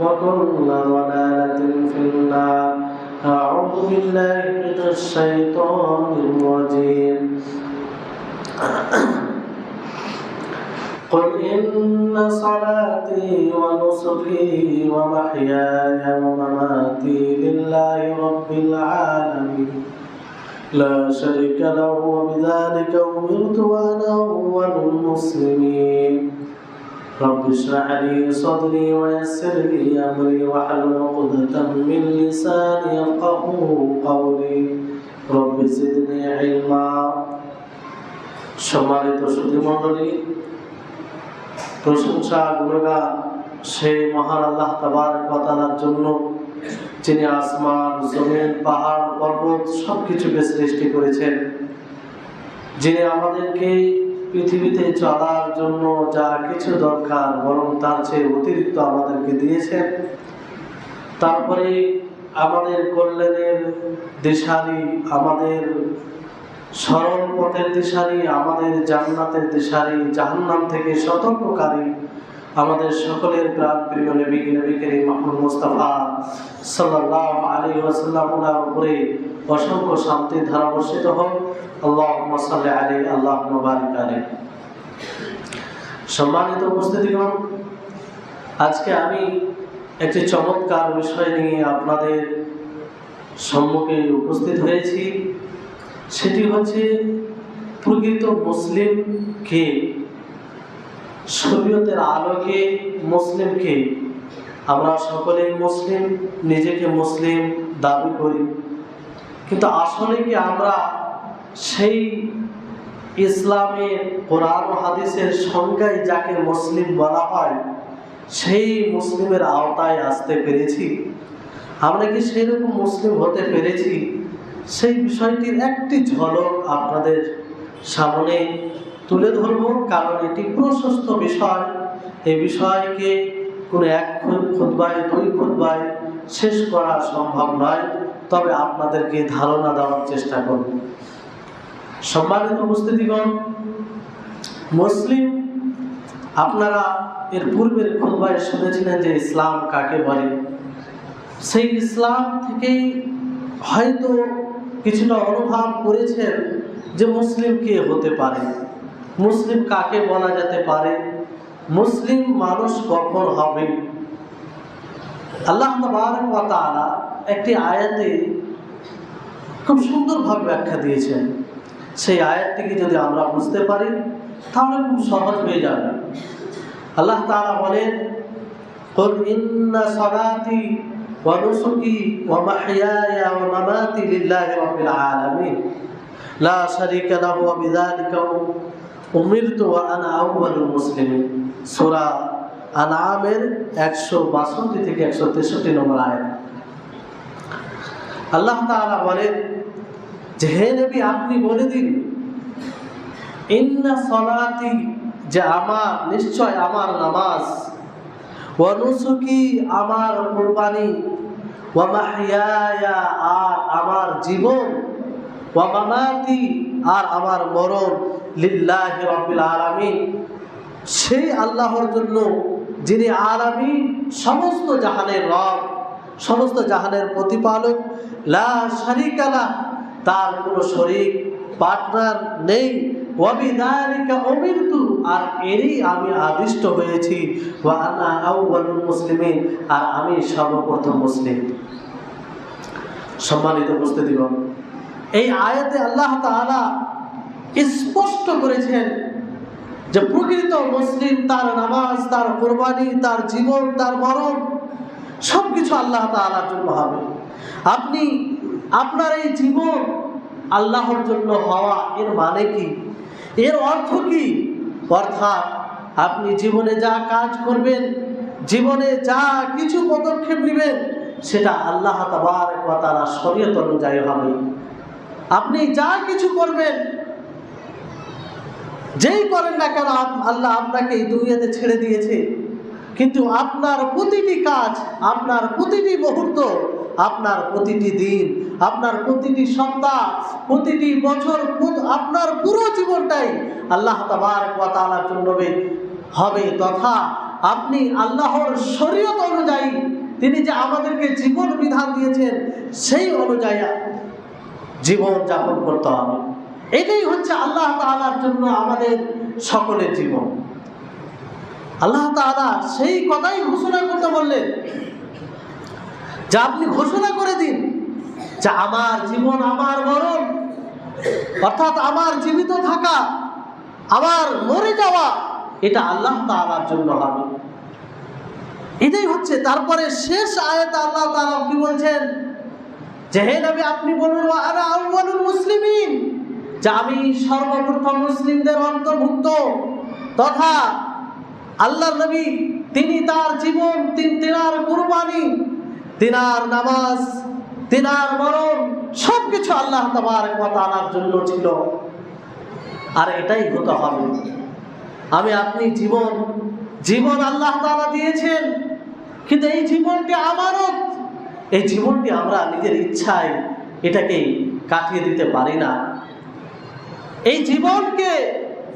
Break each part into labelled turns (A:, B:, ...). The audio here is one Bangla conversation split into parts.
A: وكل ضلالة في النار. أعوذ بالله من الشيطان الرجيم. قل إن صلاتي ونسكي ومحياي ومماتي لله رب العالمين. لا شريك له وبذلك أمرت وأنا أول المسلمين. رب اشرح لي صدري ويسر لي أمري واحلل عقدة من لساني يفقه قولي رب زدني علما সম্মানিত সুধী মণ্ডলী প্রশংসা গুণগান সেই মহান আল্লাহ তাবার কথার জন্য যিনি আসমান জমিন পাহাড় পর্বত সব কিছুকে সৃষ্টি করেছেন যিনি আমাদেরকে পৃথিবীতে চলার জন্য যা কিছু দরকার, বরং তার চেয়ে অতিরিক্ত আমাদেরকে দিয়েছেন। তারপরে আমাদের কল্যাণের দিশারি, আমাদের সরল পথের দিশারি, আমাদের জান্নাতের দিশারি, জাহান্নাম থেকে সতর্ককারী আমাদের সকলের প্রাণ প্রিয় নবী নবী করিম মাহমুদ মুস্তাফা সাল্লাল্লাহু আলাইহি ওয়াসাল্লামের উপরে অসংখ্য শান্তির ধারা বর্ষিত হোক আল্লাহুম্মা সাল্লি আলাইহি, আল্লাহুম্মা বারিক আলাইহি। সম্মানিত উপস্থিতিগণ, আজকে আমি একটি চমৎকার বিষয় নিয়ে আপনাদের সম্মুখে উপস্থিত হয়েছি। সেটি হচ্ছে, প্রকৃত মুসলিম কে? শরীয়তের আলোকে মুসলিমকে, আমরা সকলেই মুসলিম, নিজেকে মুসলিম দাবি করি। কিন্তু আসলে কি আমরা সেই ইসলামের কোরআন হাদিসের সংজ্ঞায় যাকে মুসলিম বলা হয়, সেই মুসলিমের আওতায় আসতে পেরেছি? আমরা কি সেরকম মুসলিম হতে পেরেছি? সেই বিষয়টির একটি ঝলক আপনাদের সামনে তুলে ধরব, কারণ এটি প্রশস্ত বিষয়। এই বিষয়কে কোনো এক খুদ্বায়, দুই খুদ্বায় শেষ করা সম্ভব নয়। তবে আপনাদেরকে ধারণা দেওয়ার চেষ্টা করব। সম্মানিত উপস্থিতিগণ, মুসলিম, আপনারা এর পূর্বের খুদ্বায় শুনেছিলেন যে ইসলাম কাকে বলে? সেই ইসলাম থেকেই হয়তো কিছুটা অনুভব করেছেন যে মুসলিম কে হতে পারে। মুসলিম কাকে বলা যেতে পারে মুসলিম মানুষ কখন হবে আল্লাহ তাআলা একটি আয়াতে খুব সুন্দরভাবে ব্যাখ্যা দিয়েছেন সেই আয়াতটিকে যদি আমরা বুঝতে পারি তাহলে খুব সহজ হয়ে যাবে আল্লাহ তাআলা বলেন قل إن صلاتي ونسكي ومحياي ومماتي لله رب العالمين لا شريك له وبذلك أمرت উমিরতু আনা আউয়ালুল মুসলিমিন। সূরা আনামের 162 থেকে 163 নম্বর আয়াত। আল্লাহ তাআলা বলেন, যে হে নবী, আপনি বলে দিন, ইন্না সলাতি, যে আমার, নিশ্চয় আমার নামাজ অনুসুকি আমার কোরবানি ওয়ামাহিয়ায়া আর আমার জীবন ওয়ামামাতি আর আমার মরণ লিল্লাহি সেই আল্লাহর জন্য যিনি আলামী সমস্ত জাহানের রব, সমস্ত জাহানের প্রতিপালক, লা শারিকালা তার কোনো শরিক পার্টনার নেই। ওয়াবিদালিকা উমিরতু, আর এরই আমি আদিষ্ট হয়েছি। মুসলিমিন, আর আমি সর্বপ্রথম মুসলিম। সম্মানিত উপস্থিতিগণ, এই আয়াতে আল্লাহ তাআলা স্পষ্ট করেছেন যে প্রকৃত মুসলিম তার নামাজ, তার কোরবানি, তার জীবন, তার মরণ সব কিছু আল্লাহ তাআলার জন্য হবে। আপনি, আপনার এই জীবন আল্লাহর জন্য হওয়া এর মানে কি? এর অর্থ কি? অর্থাৎ আপনি জীবনে যা কাজ করবেন, জীবনে যা কিছু পদক্ষেপ নেবেন, সেটা আল্লাহ তালা শরীয়ত অনুযায়ী হবে। আপনি যা কিছু করবেন যেই করেন না কেন আল্লাহ আপনাকে এই দুনিয়াতে ছেড়ে দিয়েছে। কিন্তু আপনার প্রতিটি কাজ, আপনার প্রতিটি মুহূর্ত, আপনার প্রতিটি দিন, আপনার প্রতিটি সপ্তাহ, প্রতিটি বছর আপনার পুরো জীবনটাই আল্লাহ তালার জন্য হবে- হবে তথা আপনি আল্লাহর শরীয়ত অনুযায়ী, তিনি যে আমাদেরকে জীবন বিধান দিয়েছেন, সেই অনুযায়ী জীবন যাপন করতে হবে। এটাই হচ্ছে আল্লাহ তাআলার জন্য আমাদের সকলের জীবন। আল্লাহ তাআলা সেই কথাই ঘোষণা করতে বললেন যা আপনি ঘোষণা করে দিন যা আমার জীবন আমার মরণ, অর্থাৎ আমার জীবিত থাকা, আমার মরে যাওয়া, এটা আল্লাহ তাআলার জন্য হবে। এটাই হচ্ছে, তারপরে শেষ আয়াত আল্লাহ তাআলা কি বলছেন যে, হে নবী, আপনি বলুন আনা আউয়ালুল মুসলিমিন। যে আমি সর্বপ্রথম মুসলিমদের অন্তর্ভুক্ত তথা আল্লাহ নবী, তিনি তার জীবন, তিন তিনার কুরবানি, তিনার নামাজ, তিনার মরণ সব কিছু আল্লাহ ওয়া তাআলার জন্য ছিল। আর এটাই হতে হবে। আমি আপনি জীবন জীবন আল্লাহ তাআলা দিয়েছেন, কিন্তু এই জীবনটি আমানত। এই জীবনটি আমরা নিজের ইচ্ছায় এটাকে কাটিয়ে দিতে পারি না। এই জীবনকে,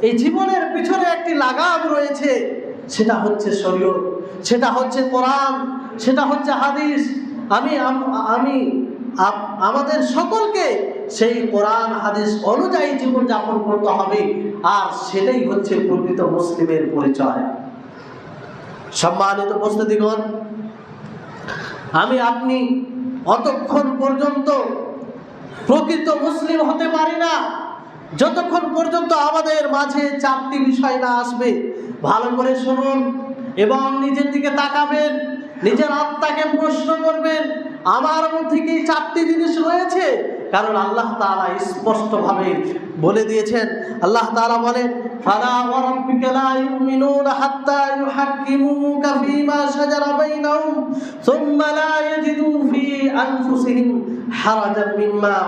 A: এই জীবনের পিছনে একটি লাগাম রয়েছে। সেটা হচ্ছে শরীয়ত, সেটা হচ্ছে কোরআন, সেটা হচ্ছে হাদিস। আমি আমি আমাদের সকলকে সেই কোরআন, হাদিস অনুযায়ী জীবন যাপন করতে হবে, আর সেটাই হচ্ছে প্রকৃত মুসলিমের পরিচয়। সম্মানিত উপস্থিতিগণ, আমি আপনি অতক্ষণ পর্যন্ত প্রকৃত মুসলিম হতে পারি না। যতক্ষণ পর্যন্ত আমাদের মাঝে চারটি বিষয় না আসবে, ভালো করে শুনুন এবং নিজের দিকে তাকাবেন, নিজের আত্মাকে প্রশ্ন করবেন, আমার মধ্যে কি চারটি জিনিস রয়েছে? কারণ আল্লাহ তাআলা স্পষ্টভাবে বলে দিয়েছেন, আল্লাহ তাআলা বলেন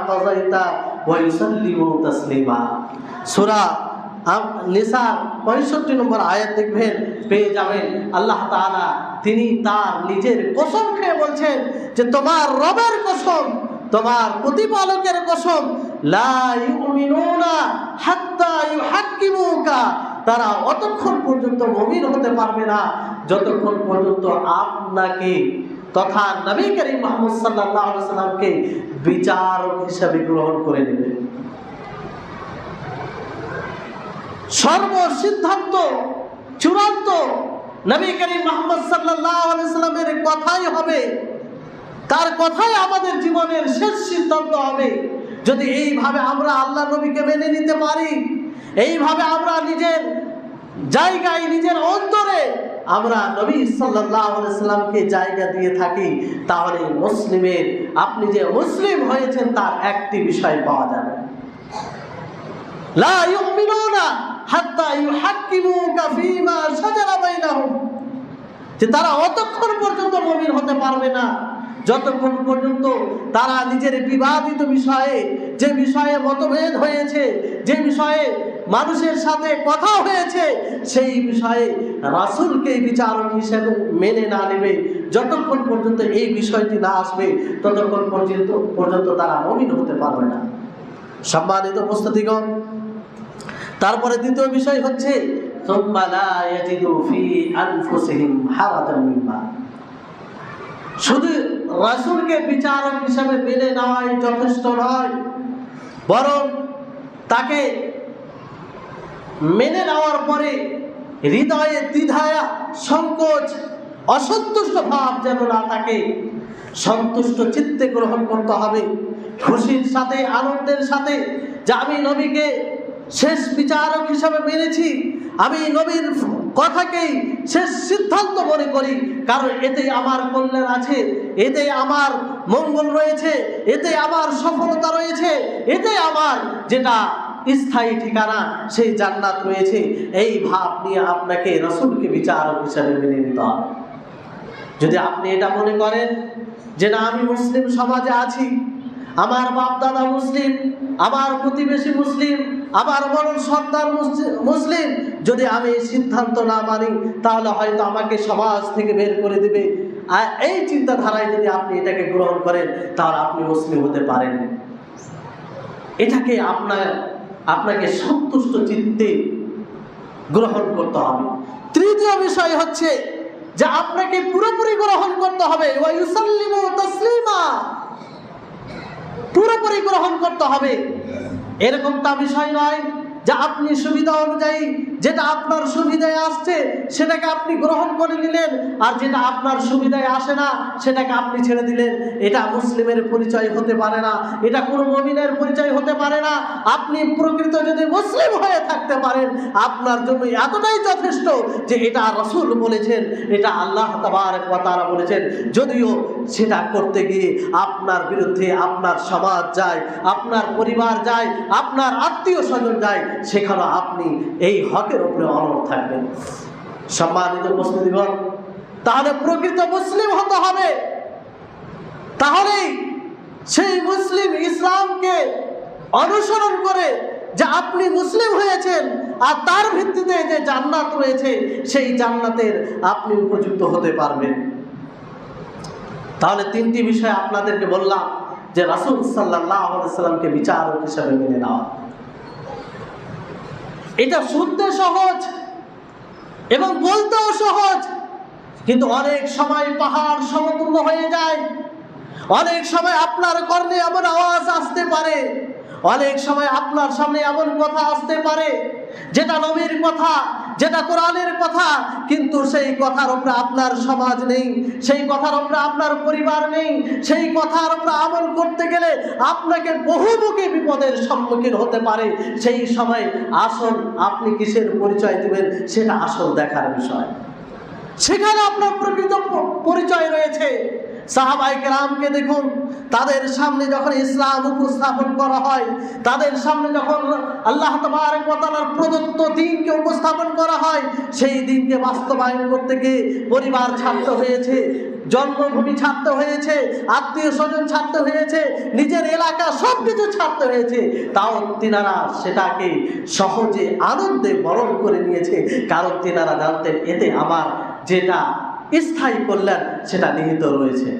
A: কাযাইতা ওয়া ইউসাল্লিমু তাসলিমা। সূরা নিসার পঁয়ষট্টি নম্বর আয়াত দেখবেন, পেয়ে যাবেন। আল্লাহ তাআলা তিনি তার নিজের কসম খেয়ে বলছেন যে, তোমার রবের কসম, তোমার প্রতিপালকের কসম তারা অতক্ষণ পর্যন্ত মুমিন হতে পারবে না। যতক্ষণ পর্যন্ত আপনাকে তথা নবী করিম মুহাম্মদ আলাইহি সাল্লামকে বিচারক হিসাবে গ্রহণ করে নেবে। সর্বসিদ্ধান্ত, চূড়ান্ত নবী করিম মোহাম্মদ সাল্লামের কথাই হবে। তার কথাই আমাদের জীবনের শেষ সিদ্ধান্ত হবে। যদি এইভাবে আমরা আল্লাহ নবীকে মেনে নিতে পারি, এইভাবে আমরা নিজের জায়গায়, নিজের অন্তরে আমরা নবী সাল্লামকে জায়গা দিয়ে থাকি, তাহলে মুসলিমের, আপনি যে মুসলিম হয়েছেন তার একটি বিষয় পাওয়া যাবে। যে তারা অতক্ষণ পর্যন্ত মুমিন হতে পারবে না, যতক্ষণ পর্যন্ত তারা নিজের বিবাদিত বিষয়ে, যে বিষয়ে মতভেদ হয়েছে, যে বিষয়ে মানুষের সাথে কথা হয়েছে, সেই বিষয়ে রাসুলকে বিচারক হিসেবে মেনে না নেবে। যতক্ষণ পর্যন্ত এই বিষয়টি না আসবে, ততক্ষণ পর্যন্ত পর্যন্ত তারা অমিন হতে পারবে না। সম্মানিত প্রস্তুতিগণ তারপরে দ্বিতীয় বিষয় হচ্ছে শুধু রাসুলকে বিচারক হিসাবে মেনে নেওয়াই যথেষ্ট নয়, বরং তাকে মেনে নেওয়ার পরে হৃদয়ে দ্বিধায়া, সংকোচ, অসন্তুষ্ট ভাব যেন না থাকে, সন্তুষ্ট চিত্তে গ্রহণ করতে হবে। খুশির সাথে, আনন্দের সাথে যে আমি নবীকে শেষ বিচারক হিসাবে মেনেছি, আমি নবীর কথাকেই শেষ সিদ্ধান্ত মনে করি। কারণ এতে আমার কল্যাণ আছে, এতে আমার মঙ্গল রয়েছে, এতে আমার সফলতা রয়েছে, এতে আমার যেটা স্থায়ী ঠিকানা, সেই জান্নাত রয়েছে। এই ভাব নিয়ে আপনাকে রসুলকে বিচারক হিসাবে মেনে নিতে হবে। যদি আপনি এটা মনে করেন যে না, আমি মুসলিম সমাজে আছি, আমার বাপ দাদা মুসলিম, আমার প্রতিবেশী মুসলিম, আমার বড় সন্তান মুসলি- মুসলিম, যদি আমি এই সিদ্ধান্ত না মানি, তাহলে হয়তো আমাকে সমাজ থেকে বের করে দিবে। আর এই চিন্তাধারায় যদি আপনি এটাকে গ্রহণ করেন, তাহলে আপনি মুসলিম হতে পারেন। এটাকে আপনার আপনাকে সন্তুষ্ট চিত্তে গ্রহণ করতে হবে। তৃতীয় বিষয় হচ্ছে যে আপনাকে পুরোপুরি গ্রহণ করতে হবে। পুরোপুরি গ্রহণ করতে হবে। এরকম তা বিষয় নয়। যে আপনি সুবিধা অনুযায়ী যেটা আপনার সুবিধায় আসছে, সেটাকে আপনি গ্রহণ করে নিলেন, আর যেটা আপনার সুবিধায় আসে না, সেটাকে আপনি ছেড়ে দিলেন। এটা মুসলিমের পরিচয় হতে পারে না, এটা কোনো মমিনের পরিচয় হতে পারে না। আপনি প্রকৃত যদি মুসলিম হয়ে থাকতে পারেন, আপনার জন্য এতটাই যথেষ্ট যে এটা রসুল বলেছেন, এটা আল্লাহ তারা বলেছেন। যদিও সেটা করতে গিয়ে আপনার বিরুদ্ধে আপনার সমাজ যায়, আপনার পরিবার যায়, আপনার আত্মীয় স্বজন যায় সেখানে আপনি এই হকের উপরে অনর থাকবেন। সম্মানিত উপস্থিতিগণ, তাহলে প্রকৃত মুসলিম হতে হবে। তাহলেই সেই মুসলিম ইসলামকে অনুসরণ করে যে আপনি মুসলিম হয়েছেন আর তার ভিত্তিতে যে জান্নাত রয়েছে, সেই জান্নাতের আপনি উপযুক্ত হতে পারবেন। তাহলে তিনটি বিষয় আপনাদেরকে বললাম যে রাসুল সাল্লাহ সাল্লামকে বিচারক হিসাবে মেনে নেওয়া। এটা শুনতে সহজ এবং বলতেও সহজ, কিন্তু অনেক সময় পাহাড় সমতুল্য হয়ে যায়। অনেক সময় আপনার কর্ণে এমন আওয়াজ আসতে পারে। অনেক সময় আপনার সামনে এমন কথা আসতে পারে, যেটা নবীর কথা। যেটা কোরআনের কথা, কিন্তু সেই কথার উপরে আপনার সমাজ নেই, সেই কথার উপরে আপনার পরিবার নেই, সেই কথার উপরে আমল করতে গেলে আপনাকে বহুমুখী বিপদের সম্মুখীন হতে পারে। সেই সময় আসল আপনি কিসের পরিচয় দেবেন, সেটা আসল দেখার বিষয়। সেখানে আপনার প্রকৃত পরিচয় রয়েছে। সাহাবাই কেরামকে দেখুন, তাদের সামনে যখন ইসলাম উপস্থাপন করা হয়, তাদের সামনে যখন আল্লাহ তালার প্রদত্ত দিনকে উপস্থাপন করা হয়, সেই দিনকে বাস্তবায়ন করতে গিয়ে পরিবার ছাড়তে হয়েছে, জন্মভূমি ছাড়তে হয়েছে, আত্মীয় স্বজন ছাড়তে হয়েছে, নিজের এলাকা সব কিছু ছাড়তে হয়েছে। তাও তিনারা সেটাকে সহজে আনন্দে বরণ করে নিয়েছে। কারণ তিনারা জানতেন, এতে আমার যেটা স্থায়ী কল্যাণ সেটা নিহিত রয়েছে।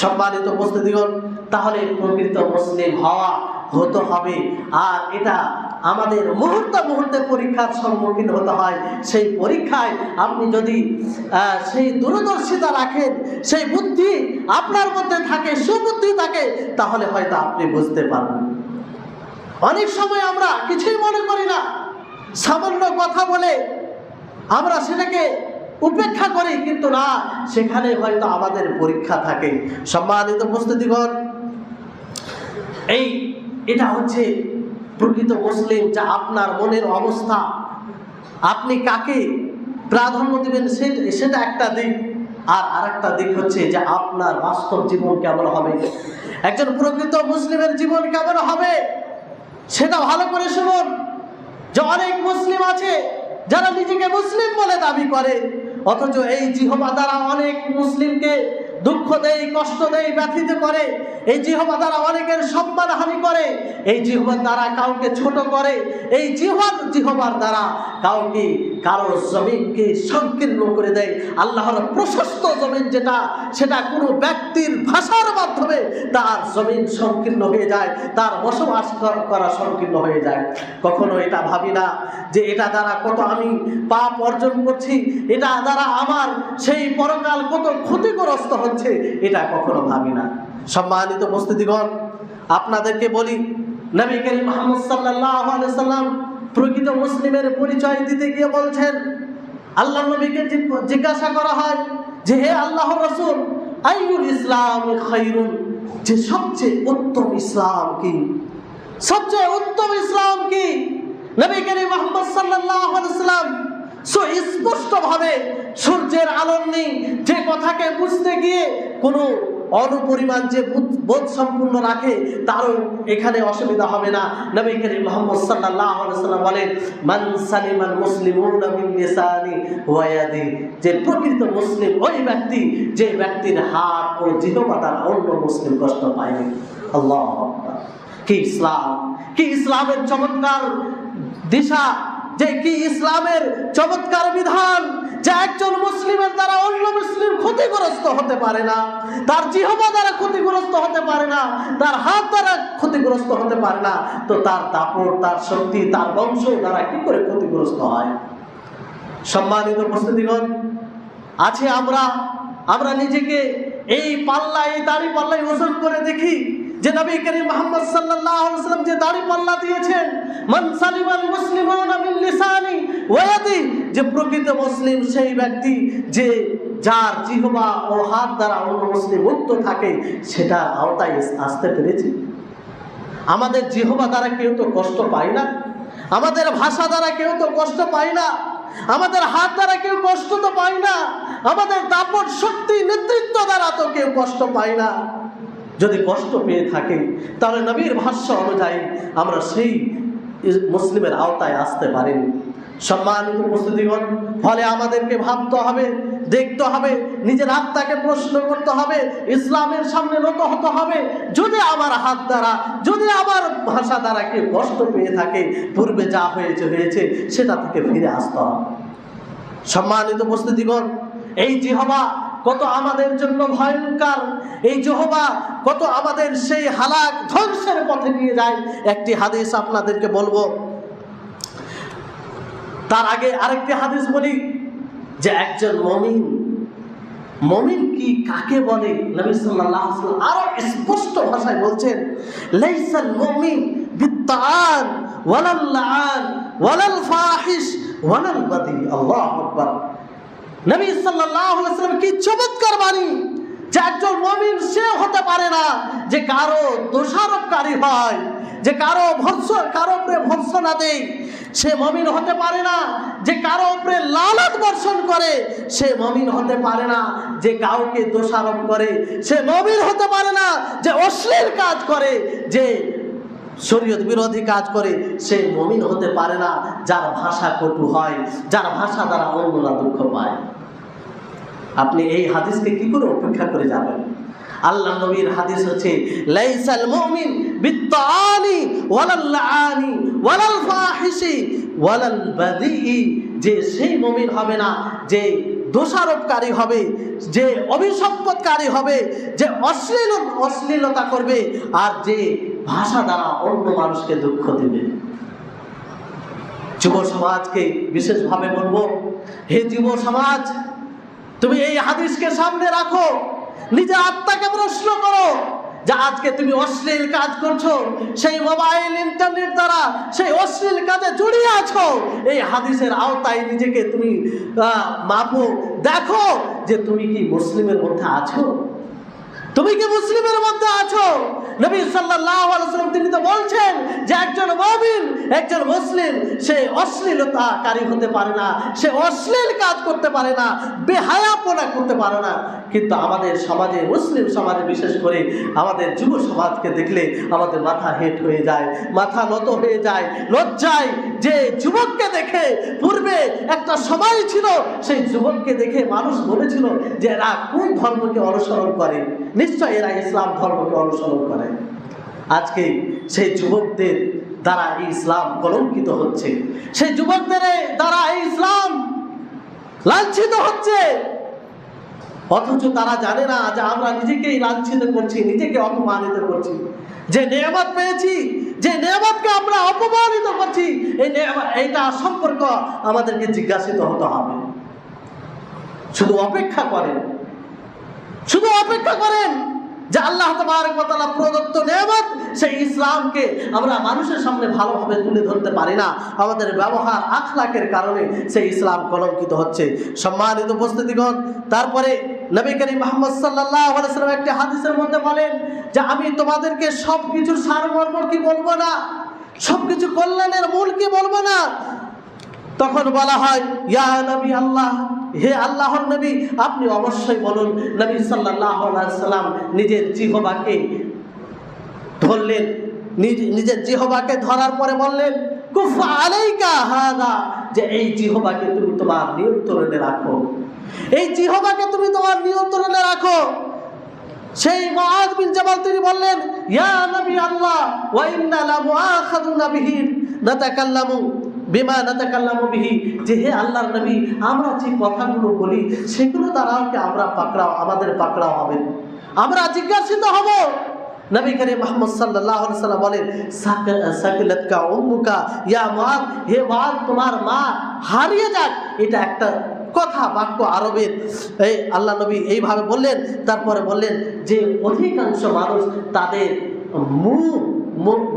A: সম্মানিত উপস্থিতিগণ, তাহলে প্রকৃত মুসলিম হওয়া হতে হবে। আর এটা আমাদের মুহূর্তে মুহূর্তে পরীক্ষার সম্মুখীন হতে হয়। সেই পরীক্ষায় আপনি যদি সেই দূরদর্শিতা রাখেন, সেই বুদ্ধি আপনার মধ্যে থাকে, সুবুদ্ধি থাকে, তাহলে হয়তো আপনি বুঝতে পারবেন। অনেক সময় আমরা কিছুই মনে করি না। সামান্য কথা বলে আমরা সেটাকে উপেক্ষা করি, কিন্তু না, সেখানে হয়তো আমাদের পরীক্ষা থাকে। সম্মানিত উপস্থিতিগণ, এই, এটা হচ্ছে প্রকৃত মুসলিম, যা আপনার মনের অবস্থা। আপনি কাকে প্রাধান্য দেবেন, সে- সেটা একটা দিক। আর আরেকটা দিক হচ্ছে যে আপনার বাস্তব জীবন কেমন হবে? একজন প্রকৃত মুসলিমের জীবন কেমন হবে? সেটা ভালো করে শুনুন। যে অনেক মুসলিম আছে, যারা নিজেকে মুসলিম বলে দাবি করে। অথচ এই জিহবা দ্বারা অনেক মুসলিমকে দুঃখ দেয় কষ্ট দেয় ব্যথিত করে। এই জিহবা দ্বারা অনেকের সম্মান হানি করে। এই জিহবার দ্বারা কাউকে ছোট করে। এই জিহবার জিহবার দ্বারা কাউকে কারও জমিনকে সংকীর্ণ করে দেয়। আল্লাহর প্রশস্ত জমিন যেটা, সেটা কোনো ব্যক্তির ভাষার মাধ্যমে তার জমিন সংকীর্ণ হয়ে যায়, তার বসবাস কর- করা সংকীর্ণ হয়ে যায়। কখনো এটা ভাবি না যে এটা দ্বারা কত আমি পাপ অর্জন করছি, এটা দ্বারা আমার সেই পরকাল কত ক্ষতিগ্রস্ত হচ্ছে। এটা কখনো ভাবি না। সম্মানিত উপস্থিতিগণ, আপনাদেরকে বলি, নবী করিম মোহাম্মদ সাল্লাম প্রকৃত মুসলিমের পরিচয় দিতে গিয়ে বলছেন আল্লাহ নবীকে জিজ্ঞাসা করা হয় যে, হে আল্লাহ রাসূল, আইয়ুল ইসলাম খায়রুন যে, সবচেয়ে উত্তম ইসলাম কি? সবচেয়ে উত্তম ইসলাম কি? নবী করিম মোহাম্মদ সাল্লাম সুস্পষ্ট ভাবে সূর্যের আলোর নেই। যে কথাকে বুঝতে গিয়ে কোনো অনুপরিমাণ যে বুধ- সম্পূর্ণ রাখে, তারও এখানে অসুবিধা হবে না। নবী করিম মোহাম্মদ আলাইহি সাল্লাম বলেন, মান সালিমাল মুসলিমুনা মিন লিসানি ওয়া ইয়াদি যে প্রকৃত মুসলিম ওই ব্যক্তি, যে ব্যক্তির হাত ও জিহ্বা অন্য মুসলিম কষ্ট পায়নি। আল্লাহ কি ইসলাম? কি ইসলামের চমৎকার দিশা? যে কি ইসলামের চমৎকার বিধান? যে একজন মুসলিমের দ্বারা অন্য মুসলিম ক্ষতিগ্রস্ত হতে পারে না, তার জিহবা দ্বারা ক্ষতিগ্রস্ত হতে পারে না, তার হাত দ্বারা ক্ষতিগ্রস্ত হতে পারে না, তো তার দাপট, তার শক্তি, তার বংশ দ্বারা কি করে ক্ষতিগ্রস্ত হয়? সম্মানিত উপস্থিতিগণ, আছে আমরা আমরা নিজেকে এই পাল্লা এই দাড়ি পাল্লায় ওজন করে দেখি। যে নবী করিম মোহাম্মদ সাল্লাল্লাহু আলাইহি ওয়াসাল্লাম যে দাড়ি পাল্লা দিয়েছেন, মান সালিমাল মুসলিমুনা মিন লিসানি ওয়া ইয়াদি যে প্রকৃত মুসলিম সেই ব্যক্তি যে যার জিহবা ও হাত দ্বারা অন্য মুসলিম মুক্ত থাকে সেটা আওতায় আসতে পেরেছি। আমাদের জিহবা দ্বারা কেউ তো কষ্ট পায় না, আমাদের ভাষা দ্বারা কেউ তো কষ্ট পায় না, আমাদের হাত দ্বারা কেউ কষ্ট তো পায় না, আমাদের দাপট শক্তি নেতৃত্ব দ্বারা তো কেউ কষ্ট পায় না। যদি কষ্ট পেয়ে থাকে, তাহলে নবীর ভাষ্য অনুযায়ী আমরা সেই মুসলিমের আওতায় আসতে পারিনি সম্মানিত উপস্থিতিগণ, ফলে আমাদেরকে ভাবতে হবে, দেখতে হবে, নিজের আত্মাকে প্রশ্ন করতে হবে, ইসলামের সামনে নত হতে হবে। যদি আমার হাত দ্বারা, যদি আমার ভাষা দ্বারা কেউ কষ্ট পেয়ে থাকে, পূর্বে যা হয়েছে হয়েছে, সেটা থেকে ফিরে আসতে হবে। সম্মানিত উপস্থিতিগণ এই জিহবা কত আমাদের জন্য ভয়ঙ্কর। এই জহবা কত আমাদের সেই হালাক ধ্বংসের পথে নিয়ে যায়। একটি হাদিস আপনাদেরকে বলব। তার আগে আরেকটি হাদিস বলি যে একজন মমিন মমিন কি কাকে বলে? আরও স্পষ্ট ভাষায় বলছেন, লাইসাল মুমিন ওয়ালাল ওয়ালাল ফাহিশ ওয়ালাল আল্লাহু আকবার। নবী আলাইহি কি চমৎকার বাণী? যে একজন মুমিন সে হতে পারে না, যে কারও দোষারোপকারী হয়, যে কারও ভৎস, কারও উপরে ভৎসনা দেয় সে মমিন হতে পারে না, যে কারও উপরে লালত বর্ষণ করে, সে মমিন হতে পারে না, যে কাউকে দোষারোপ করে, সে মমিন হতে পারে না, যে অশ্লীল কাজ করে, যে শরীয়ত বিরোধী কাজ করে, সে মমিন হতে পারে না, যার ভাষা কটু হয়, যার ভাষা দ্বারা অন্যরা দুঃখ পায়। আপনি এই হাদিসকে কি করে উপেক্ষা করে যাবেন? আল্লাহ নবীর হাদিস হচ্ছে, লাইসাল মুমিন বিত্তানি ওয়ালাল লাআনি ওয়ালাল ফাহিশি ওয়ালাল বাদিই। যে সেই মুমিন হবে না, যে দোষারোপকারী হবে, যে অভিসম্পদকারী হবে, যে অশ্লীল অশ্লীলতা করবে, আর যে ভাষা দ্বারা অন্য মানুষকে দুঃখ দেবে। যুব সমাজকে বিশেষভাবে বলব, হে যুব সমাজ তুমি এই হাদিসকে সামনে রাখো, নিজের আত্মাকে প্রশ্ন করো যা আজকে তুমি অশ্লীল কাজ করছ, সেই মোবাইল, ইন্টারনেট দ্বারা সেই অশ্লীল কাজে জড়িয়ে আছো। এই হাদিসের আওতায় নিজেকে তুমি মাপো। দেখো যে তুমি কি মুসলিমের মধ্যে আছো? তুমি কি মুসলিমের মধ্যে আছো? নবী সাল্লাম তিনি তো বলছেন যে একজন মবিন একজন মুসলিম, সে অশ্লীলতা অশ্লীলতাকারী হতে পারে না, সে অশ্লীল কাজ করতে পারে না, বেহায়াপনা করতে পারে না। কিন্তু আমাদের সমাজে, মুসলিম সমাজে বিশেষ করে আমাদের যুব সমাজকে দেখলে আমাদের মাথা হেট হয়ে যায়, মাথা নত হয়ে যায়, লজ্জায় যে যুবককে দেখে পূর্বে একটা সময় ছিল, সেই যুবককে দেখে মানুষ বলেছিল যে এরা কোন ধর্মকে অনুসরণ করে? নিশ্চয় এরা ইসলাম ধর্মকে অনুসরণ করে। আজকে সেই যুবকদের দ্বারা এই ইসলাম কলঙ্কিত হচ্ছে। সেই যুবকদের দ্বারা এই ইসলাম লাঞ্ছিত হচ্ছে। অথচ তারা জানে না যে আমরা নিজেকেই লাঞ্ছিত করছি, নিজেকে অপমানিত করছি। যে নিয়ামত পেয়েছি, যে নিয়ামতকে আমরা অপমানিত করছি, এই এইটা সম্পর্ক আমাদেরকে জিজ্ঞাসিত হতে হবে। শুধু অপেক্ষা করেন। শুধু অপেক্ষা করেন। যে আল্লাহ ওয়া প্রদত্ত নেয়ামত, সেই ইসলামকে আমরা মানুষের সামনে ভালোভাবে তুলে ধরতে পারি না। আমাদের ব্যবহার, আখলাকের কারণে সেই ইসলাম কলঙ্কিত হচ্ছে। সম্মানিত উপস্থিতিগণ, তারপরে নবী করিম মোহাম্মদ সাল্লাম একটি হাদিসের মধ্যে বলেন যে, আমি তোমাদেরকে সব কিছুর সারমর্ম কি বলব না? সব কিছু কল্যাণের মূল কি বলব না? তখন বলা হয়, ইয়া নবী আল্লাহ হে আল্লাহর নবী, আপনি অবশ্যই বলুন, নবী সাল্লাম নিজের জিহবাকে ধরলেন। নিজ- নিজের জিহবাকে ধরার পরে বললেন যে এই জিহবাকে তুমি তোমার নিয়ন্ত্রণে রাখো। এই জিহবাকে তুমি তোমার নিয়ন্ত্রণে রাখো। সেই বিন জাবাল তিনি বললেন, ইয়া নবী আল্লাহ, ওয়া ইন্না লা মুআখাযুনা বিহি, নাতাকাল্লামু বিমা নাতাকাল্লামু বিহি, যে হে আল্লাহর নবী, আমরা যে কথাগুলো বলি, সেগুলো দ্বারাও কি আমরা পাকড়াও, আমাদের পাকড়াও হবে। আমরা জিজ্ঞাসিত হব। নবী করিম মোহাম্মদ আলাইহি সাল্লাম বলেন, সাক- সাকিলাতকা উম্মুকা, ইয়া মুআদ, হে মুআদ, তোমার মা হারিয়ে যাক। এটা একটা কথা বাক্য আরবের। এই আল্লাহ নবী এইভাবে বললেন, তারপরে বললেন যে অধিকাংশ মানুষ তাদের মুখ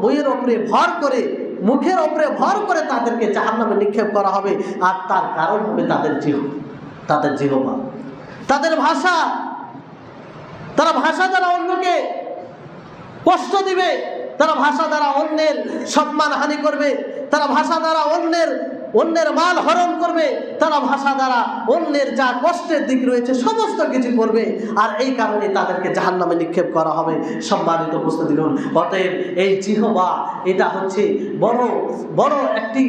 A: মুয়ের ওপরে ভর করে মুখের ওপরে ভর করে তাদেরকে জাহান্নামে নিক্ষেপ করা হবে, আর তার কারণ হবে তাদের জিহ তাদের জিহবা। তাদের ভাষা, তারা ভাষা দ্বারা অন্যকে কষ্ট দিবে, তারা ভাষা দ্বারা অন্যের সম্মান হানি করবে, তারা ভাষা দ্বারা অন্যের অন্যের মাল হরণ করবে, তারা ভাষা দ্বারা অন্যের যা কষ্টের দিক রয়েছে সমস্ত কিছু করবে, আর এই কারণে তাদেরকে জাহান নামে নিক্ষেপ করা হবে। সম্মানিত উপস্থিতি দিন অতএব এই জিহবা, এটা হচ্ছে বড় বড় একটি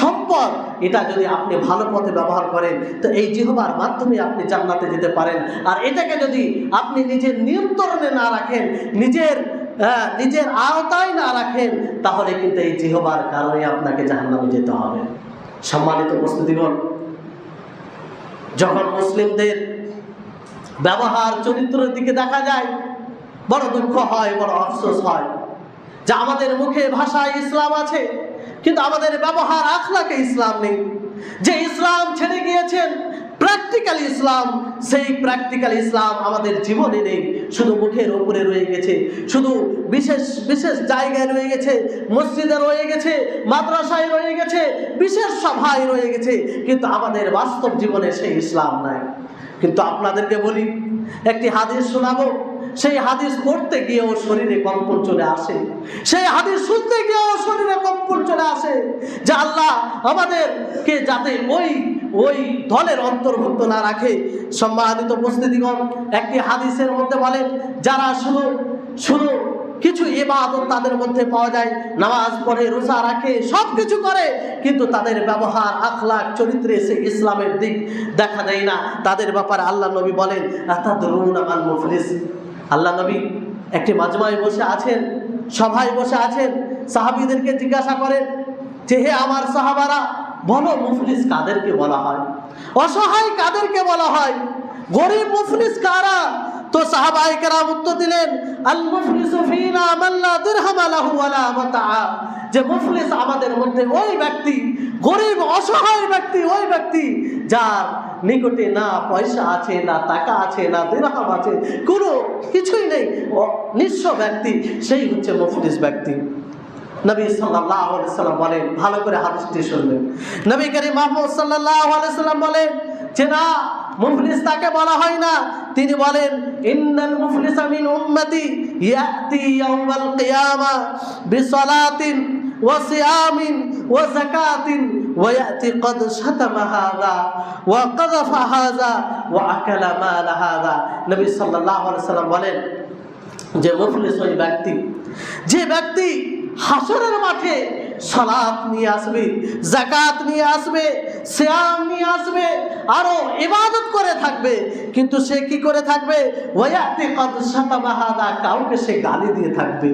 A: সম্পদ। এটা যদি আপনি ভালো পথে ব্যবহার করেন, তো এই জিহবার মাধ্যমে আপনি জান্নাতে যেতে পারেন। আর এটাকে যদি আপনি নিজের নিয়ন্ত্রণে না রাখেন, নিজের নিজের আওতায় না রাখেন, তাহলে কিন্তু এই জিহবার কারণে আপনাকে জাহান্নামে যেতে হবে। সম্মানিত উপস্থিতিগণ, যখন মুসলিমদের ব্যবহার চরিত্রের দিকে দেখা যায়, বড় দুঃখ হয়, বড় আফসোস হয় যে আমাদের মুখে ভাষায় ইসলাম আছে, কিন্তু আমাদের ব্যবহার আখলাকে ইসলাম নেই। যে ইসলাম ছেড়ে গিয়েছেন প্র্যাকটিক্যাল ইসলাম সেই প্র্যাকটিক্যাল ইসলাম আমাদের জীবনে নেই। শুধু মুখের উপরে রয়ে গেছে। শুধু বিশেষ বিশেষ জায়গায় রয়ে গেছে। মসজিদে রয়ে গেছে, মাদ্রাসায় রয়ে গেছে, বিশেষ সভায় রয়ে গেছে। কিন্তু আমাদের বাস্তব জীবনে সেই ইসলাম নাই। কিন্তু আপনাদেরকে বলি, একটি হাদিস শোনাবো। সেই হাদিস পড়তে গিয়েও শরীরে কম্পন চলে আসে। সেই হাদিস শুনতে গিয়ে গিয়েও শরীরে কম্পন চলে আসে যে আল্লাহ আমাদেরকে যাতে ওই ওই দলের অন্তর্ভুক্ত না রাখে সম্মানিত উপস্থিতিগণ, একটি হাদিসের মধ্যে বলেন, যারা শুধু শুধু কিছু ইবাদত তাদের মধ্যে পাওয়া যায়, নামাজ পড়ে, রোজা রাখে সব কিছু করে, কিন্তু তাদের ব্যবহার আখলাক চরিত্রে সে ইসলামের দিক দেখা দেয় না। তাদের ব্যাপারে আল্লাহ নবী বলেন, আতাদরুন আমাল মুফলিস? আল্লাহ নবী একটি মাজমায় বসে আছেন, সভায় বসে আছেন, সাহাবীদেরকে জিজ্ঞাসা করেন, যে হে আমার সাহাবারা বলো মুফলিস কাদেরকে বলা হয়। অসহায় কাদেরকে বলা হয়। গরিব মুফলিস কারা? তো সাহাবায়ে কেরাম উত্তর দিলেন, আল মুফলিসু ফিনা মান লা দিরহাম লাহু ওয়ালা মাতা যে মুফলিস আমাদের মধ্যে ওই ব্যক্তি, গরিব অসহায় ব্যক্তি, ওই ব্যক্তি যার নিকটে না পয়সা আছে, না টাকা আছে, না দিরহাম আছে, কোনো কিছুই নেই। নিঃস্ব ব্যক্তি, সেই হচ্ছে মুফলিস ব্যক্তি। নবী সাল্লাল্লাহু আলাইহি সাল্লাম বলেন ভালো করে হাদিসটি শুনবেন নবী করিম মুহাম্মদ সাল্লাল্লাহু আলাইহি সাল্লাম বলেন যে না মুফলিস তাকে বলা হয় না তিনি বলেন ইন্নাল মুফলিসা মিন উম্মতি ইয়াতি ইয়াউমাল কিয়ামা বিসালাতিন ওয়া সিয়ামিন ওয়া যাকাতিন ওয়া ইয়াতি قد شتم هذا وقذف هذا واكل مال هذا নবী সাল্লাল্লাহু আলাইহি সাল্লাম বলেন যে মুফলিস ওই ব্যক্তি যে ব্যক্তি হাসরের মাঠে সালাত নিয়ে আসবে জাকাত নিয়ে আসবে শ্যাম নিয়ে আসবে, আরও ইবাদত করে থাকবে। কিন্তু সে কি করে থাকবে? ওয়ায়াতি কদ শাতামাহাদা কাউকে সে গালি দিয়ে থাকবে।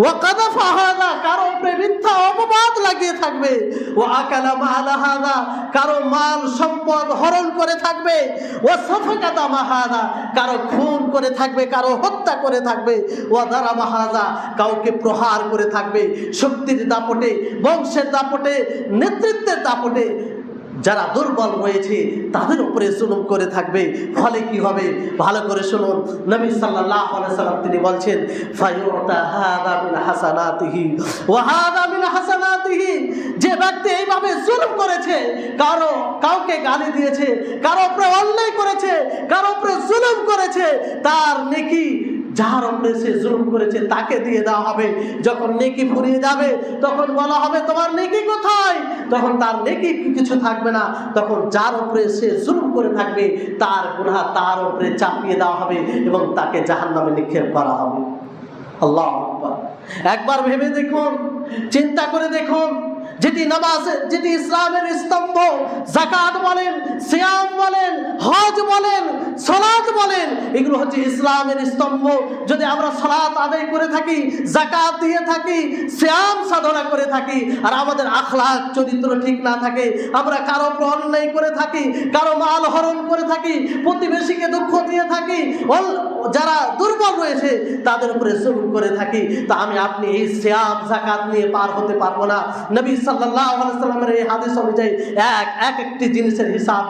A: ওয়া কাদাফাহাদা কারও মিথ্যা অপবাদ লাগিয়ে থাকবে। ও আকালা মালাহাদা কারও মাল সম্পদ হরণ করে থাকবে। ও সফকাদা মাহাদা, কারও খুন করে থাকবে, কারও হত্যা করে থাকবে। ও দারা মাহাদা কাউকে প্রহার করে থাকবে। শক্তির দাপটে বংশের দাপটে, নেতৃত্বের দাপটে যারা দুর্বল রয়েছে, তাদের উপরে জুলুম করে থাকবে। ফলে কি হবে? ভালো করে শুনুন। নবী সাল্লাল্লাহু সাল্লাম তিনি বলছেন যে ব্যক্তি এইভাবে জুলুম করেছে, কারও কাউকে গালি দিয়েছে, কারও উপরে অন্যায় করেছে, কারও উপরে জুলুম করেছে, তার নেকি যার উপরে সে জুলুম করেছে, তাকে দিয়ে দেওয়া হবে। যখন নেকি ফুরিয়ে যাবে, তখন বলা হবে, তোমার নেকি কোথায়? তখন তার নেকি কিছু থাকবে না। তখন যার উপরে সে জুলুম করে থাকবে, তার গুনাহ তার উপরে চাপিয়ে দেওয়া হবে এবং তাকে জাহান্নামে নিক্ষেপ করা হবে। আল্লাহ একবার ভেবে দেখুন, চিন্তা করে দেখুন যেটি নামাজ, যেটি ইসলামের স্তম্ভ জাকাত বলেন, সিয়াম বলেন, হজ বলেন সলাত বলেন, এগুলো হচ্ছে ইসলামের স্তম্ভ। যদি আমরা সলাত আদায় করে থাকি জাকাত দিয়ে থাকি শ্যাম সাধনা করে থাকি, আর আমাদের আখলাক চরিত্র ঠিক না থাকে, আমরা কারও অন্যায় করে থাকি, কারও মাল হরণ করে থাকি, প্রতিবেশীকে দুঃখ দিয়ে থাকি যারা দুর্বল রয়েছে, তাদের উপরে জুলুম করে থাকি। তা আমি আপনি এই সিয়াম জাকাত নিয়ে পার হতে পারব না। নবী আলাইহি সাল্লামের এই হাদিস অনুযায়ী এক এক একটি জিনিসের হিসাব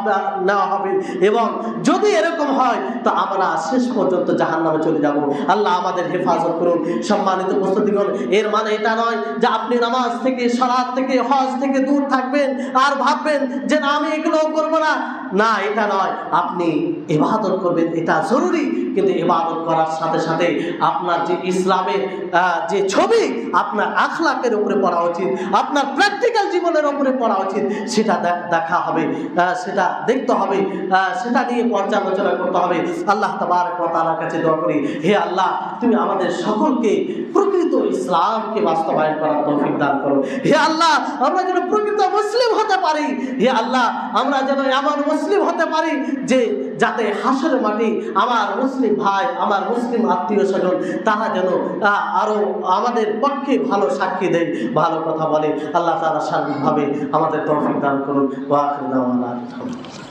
A: নেওয়া হবে। এবং যদি এরকম হয়, তো আমরা শেষ পর্যন্ত জাহান্নামে চলে যাব। আল্লাহ আমাদের হেফাজত করুন। সম্মানিত উপস্থিতিগণ, এর মানে এটা নয় যে আপনি নামাজ থেকে, সালাত থেকে, হজ থেকে দূর থাকবেন আর ভাববেন যে না, আমি এগুলো করব না। না, এটা নয়। আপনি ইবাদত করবেন, এটা জরুরি। কিন্তু ইবাদত করার সাথে সাথে আপনার যে ইসলামের যে ছবি আপনার আখলাকের উপরে পড়া উচিত, আপনার প্র্যাকটিক্যাল জীবনের উপরে পড়া উচিত, সেটা দেখা হবে সেটা দেখতে হবে সেটা নিয়ে পর্যালোচনা করতে হবে। আল্লাহ ওয়া তাআলার কাছে দোয়া করি, হে আল্লাহ, তুমি আমাদের সকলকে প্রকৃত ইসলামকে বাস্তবায়ন করার তৌফিক দান করো হে আল্লাহ আমরা যেন প্রকৃত মুসলিম হতে পারি। হে আল্লাহ আমরা যেন এমন মুসলিম হতে পারি যে যাতে হাসরের মাটি আমার মুসলিম ভাই আমার মুসলিম আত্মীয় স্বজন তারা যেন আহ, আরও আমাদের পক্ষে ভালো সাক্ষী দেয় ভালো কথা বলে। আল্লাহ তারা সার্বিকভাবে আমাদের তৌফিক দান করুন। ওয়া আখিরু দাওয়ানা আলহামদুলিল্লাহ।